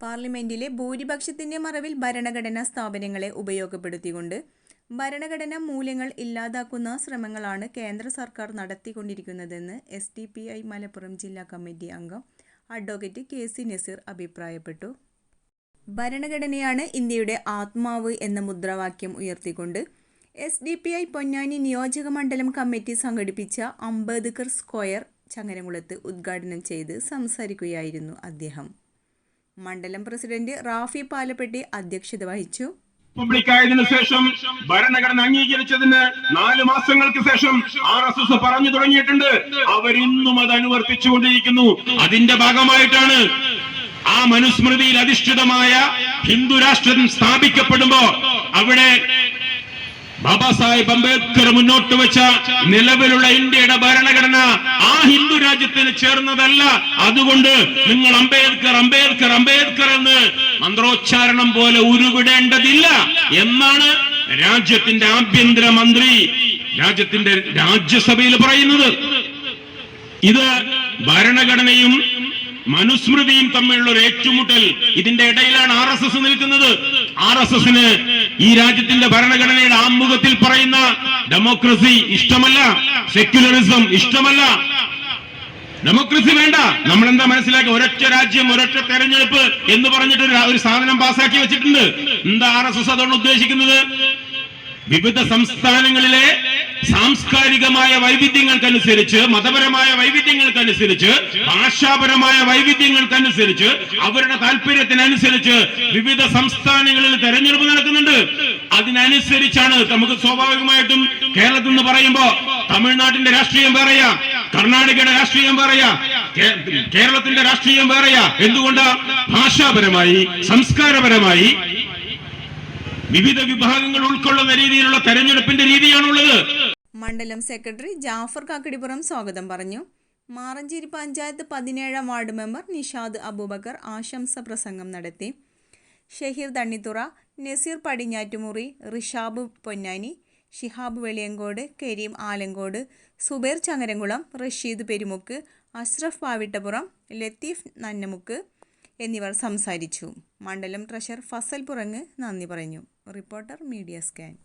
പാർലമെന്റിലെ ഭൂരിപക്ഷത്തിന്റെ മറവിൽ ഭരണഘടനാ സ്ഥാപനങ്ങളെ ഉപയോഗപ്പെടുത്തിക്കൊണ്ട് ഭരണഘടനാ മൂല്യങ്ങൾ ഇല്ലാതാക്കുന്ന ശ്രമങ്ങളാണ് കേന്ദ്ര സർക്കാർ നടത്തിക്കൊണ്ടിരിക്കുന്നതെന്ന് S D P I Malappuram ജില്ലാ കമ്മിറ്റി അംഗം അഡ്വക്കേറ്റ് കെ സി നസീർ അഭിപ്രായപ്പെട്ടു. ഭരണഘടനയാണ് ഇന്ത്യയുടെ ആത്മാവ് എന്ന മുദ്രാവാക്യം ഉയർത്തിക്കൊണ്ട് S D P I Ponnani നിയോജക മണ്ഡലം കമ്മിറ്റി സംഘടിപ്പിച്ച അംബേദ്കർ സ്ക്വയർ ചങ്ങരംകുളത്ത് ഉദ്ഘാടനം ചെയ്ത് സംസാരിക്കുകയായിരുന്നു അദ്ദേഹം. മണ്ഡലം പ്രസിഡന്റ് റാഫി പാലപ്പെട്ടി അധ്യക്ഷത വഹിച്ചു. റിപ്പബ്ലിക്കായതിനു ശേഷം ഭരണഘടന അംഗീകരിച്ചതിന് നാല് മാസങ്ങൾക്ക് ശേഷം ആർ എസ് എസ് പറഞ്ഞു തുടങ്ങിയിട്ടുണ്ട്. അവരിന്നും അത് അനുവർത്തിച്ചുകൊണ്ടിരിക്കുന്നു. അതിന്റെ ഭാഗമായിട്ടാണ് ആ മനുസ്മൃതിയിൽ അധിഷ്ഠിതമായ ഹിന്ദു രാഷ്ട്രം സ്ഥാപിക്കപ്പെടുമ്പോ അവിടെ ബാബാ സാഹിബ് അംബേദ്കർ മുന്നോട്ട് വെച്ച നിലവിലുള്ള ഇന്ത്യയുടെ ഭരണഘടന ആ ഹിന്ദു രാജ്യത്തിന് ചേർന്നതല്ല. അതുകൊണ്ട് നിങ്ങൾ അംബേദ്കർ അംബേദ്കർ അംബേദ്കർ എന്ന് മന്ത്രോച്ചാരണം പോലെ ഉരുവിടേണ്ടതില്ല എന്നാണ് രാജ്യത്തിന്റെ ആഭ്യന്തര മന്ത്രി രാജ്യത്തിന്റെ രാജ്യസഭയിൽ പറയുന്നത്. ഇത് ഭരണഘടനയും മനുസ്മൃതിയും തമ്മിലുള്ള ഒരു ഏറ്റുമുട്ടൽ ഇതിന്റെ ഇടയിലാണ് ആർ എസ് എസ് നിൽക്കുന്നത്. ആർ എസ് എസിന് ഈ രാജ്യത്തിന്റെ ഭരണഘടനയുടെ ആമുഖത്തിൽ പറയുന്ന ഡെമോക്രസി ഇഷ്ടമല്ല സെക്യുലറിസം ഇഷ്ടമല്ല. ഡെമോക്രസി വേണ്ട. നമ്മളെന്താ മനസ്സിലാക്കി? ഒരൊറ്റ രാജ്യം ഒരൊറ്റ തെരഞ്ഞെടുപ്പ് എന്ന് പറഞ്ഞിട്ട് ഒരു- സാധനം പാസാക്കി വെച്ചിട്ടുണ്ട്. എന്താ ആർ എസ് എസ് അതുകൊണ്ട് ഉദ്ദേശിക്കുന്നത്? വിവിധ സംസ്ഥാനങ്ങളിലെ സാംസ്കാരികമായ വൈവിധ്യങ്ങൾക്കനുസരിച്ച് മതപരമായ വൈവിധ്യങ്ങൾക്കനുസരിച്ച് ഭാഷാപരമായ വൈവിധ്യങ്ങൾക്കനുസരിച്ച് അവരുടെ താല്പര്യത്തിനനുസരിച്ച് വിവിധ സംസ്ഥാനങ്ങളിൽ തെരഞ്ഞെടുപ്പ് നടക്കുന്നുണ്ട്. അതിനനുസരിച്ചാണ് നമുക്ക് സ്വാഭാവികമായിട്ടും കേരളത്തിൽ നിന്ന് പറയുമ്പോ തമിഴ്നാട്ടിന്റെ രാഷ്ട്രീയം പറയാ കർണാടകയുടെ രാഷ്ട്രീയം പറയാ കേരളത്തിന്റെ രാഷ്ട്രീയം പറയാ എന്തുകൊണ്ട്? ഭാഷാപരമായി സംസ്കാരപരമായി വിവിധ വിഭാഗങ്ങൾ ഉൾക്കൊള്ളുന്ന രീതിയിലുള്ള തെരഞ്ഞെടുപ്പിന്റെ രീതിയാണുള്ളത്. മണ്ഡലം സെക്രട്ടറി ജാഫർ കാക്കടിപ്പുറം സ്വാഗതം പറഞ്ഞു. മാറഞ്ചേരി പഞ്ചായത്ത് പതിനേഴാം വാർഡ് മെമ്പർ നിഷാദ് അബൂബക്കർ ആശംസ പ്രസംഗം നടത്തി. ഷഹീർ തണ്ണിത്തുറ നസീർ പടിഞ്ഞാറ്റുമുറി റിഷാബ് പൊന്നാനി ഷിഹാബ് വെളിയങ്കോട് കരീം ആലങ്കോട് സുബേർ ചങ്ങരംകുളം റഷീദ് പെരുമുക്ക് അഷ്റഫ് പാവിട്ടപ്പുറം ലത്തീഫ് നന്നമുക്ക് എന്നിവർ സംസാരിച്ചു. മണ്ഡലം ട്രഷർ ഫസൽ പുറങ്ങ് നന്ദി പറഞ്ഞു. Reporter media scan.